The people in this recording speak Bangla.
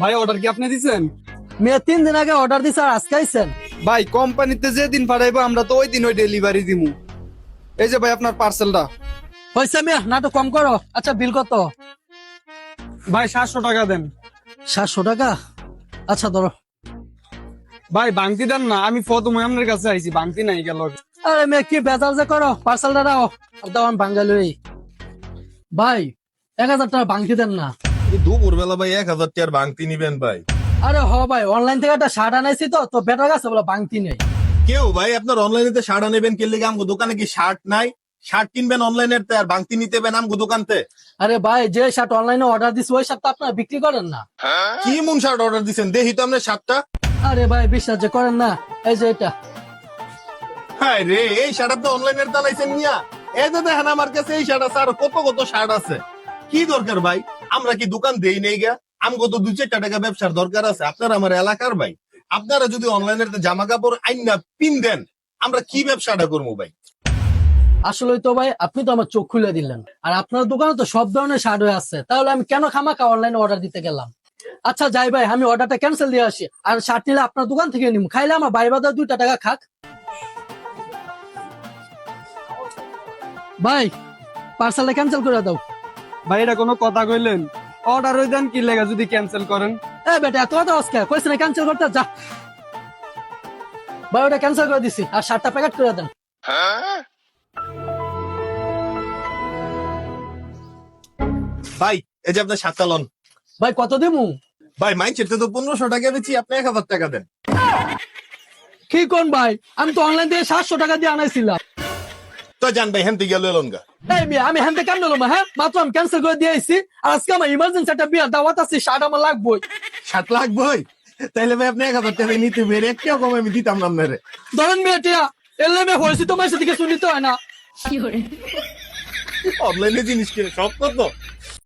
ভাই অর্ডার কি আপনি দিছেন? মেয়ে তিন দিন আগে অর্ডার দিছে আর আজকে আইছেন। ভাই কোম্পানিতে যে দিন পাঠাইবো আমরা তো ওই দিন ওই ডেলিভারি দিমু। এই যে ভাই আপনার পার্সেলটা হয়েছে মেয়ে নাটক কম করো। আচ্ছা বিল কত? ভাই সাতশো টাকা দেন। সাতশো টাকা? আচ্ছা ধরো। ভাই বাংতি দেন না আমি প্রথম আপনার কাছে আইছি বাংতি নাই গেল। আরে মেয়ে কি বেজাল যে করো পার্সেলটা দাও আর দাও আমি বাঙ্গালি ভাই এক হাজার টাকা বাংকি দেন না। দুপুর বেলা ভাই এক হাজার টাকার ভাঙতি নিবেন ভাই। আরে হ ভাই অনলাইন থেকে একটা শার্ট আনাইছি তো তো বেটার কাছে বলে বাংতি নেই। কেউ ভাই আপনার অনলাইনে শার্ট নেবেন কে লেগে আমগো দোকানে কি শার্ট নাই? শার্ট কিনবেন অনলাইনের তে আর ভাঙতি নিতে বেন আমগো দোকানতে? আরে ভাই যে শার্ট অনলাইনে অর্ডার দিছি ওই শার্ট আপনারা বিক্রি করেন না। কি মন শার্ট অর্ডার দিছেন? দেখি তো আপনার শার্টটা। আরে ভাই বিশ্বাস যে করেন না এই যে এটা। হ্যাঁ রে এই শার্ট আপনি অনলাইনের দালাইছেন মিয়া। এই যে দেখেন আমার কাছে এই শার্ট আছে আর কত কত শার্ট আছে। কি দরকার ভাই? আমরা কি দোকান দেই নেই গা? আমগো তো দু চারটা টাকা ব্যবসার দরকার আছে। আপনার আমার এলাকার ভাই, আপনারা যদি অনলাইনের জামা কাপড় আইন না পিন দেন, আমরা কি ব্যবসাটা করব ভাই? আসলে তো ভাই, আপনি তো আমার চোখ খুলে দিলেন। আর আপনার দোকানে তো সব ধরনের শার্ট হয়ে আছে। তাহলে আমি কেন খামাকা অনলাইনে অর্ডার দিতে গেলাম? আচ্ছা যাই ভাই, আমি অর্ডারটা ক্যান্সেল দিয়ে আসি। আর শার্ট নিলে আপনার দোকান থেকে নিব খাইলে আমার ভাই বাজার দুইটা টাকা খাক। ভাই পার্সেলটা ক্যান্সেল করে দাও। ভাই এটা কোনো কথা কইলেন? অর্ডার হয়ে দেন কি লেগা যদি ক্যান্সেল করেন? এ বেটা এত কথা আজকে? কইছে না ক্যান্সেল করতে? যা। ভাই ওটা ক্যান্সেল করে দিছি। আর সাতটা প্যাকেট করে দেন। ভাই এই যে আপনার সাতটা লন। ভাই কত দিমু? ভাই মাইন্ড তো পনেরোশো টাকা বেচি আপনি এক হাজার টাকা দেন। কি কোন ভাই? আমি তো অনলাইন থেকে সাতশো টাকা দিয়ে আনাইছিলাম। তো জান ভাই হেনতে থেকে গেল এলন গা। এই মি আমি হেনতে কেন নিলাম হ্যাঁ? মাত্র আমি ক্যান্সেল করে দিয়ে আইছি আর আজকে আমার ইমার্জেন্সি একটা বিয়া দাওয়াত আছে শার্ট আমার লাগবে সাত লাখ বই তাইলে ভাই আপনি এক হাজার টাকা নিতে বেরে একটা কম আমি দিতাম না আপনারে। ধরেন মেয়েটিয়া এলে মেয়ে হয়েছি তোমার সাথে কিছু নিতে হয় না। অনলাইনে জিনিস কিনে সব তো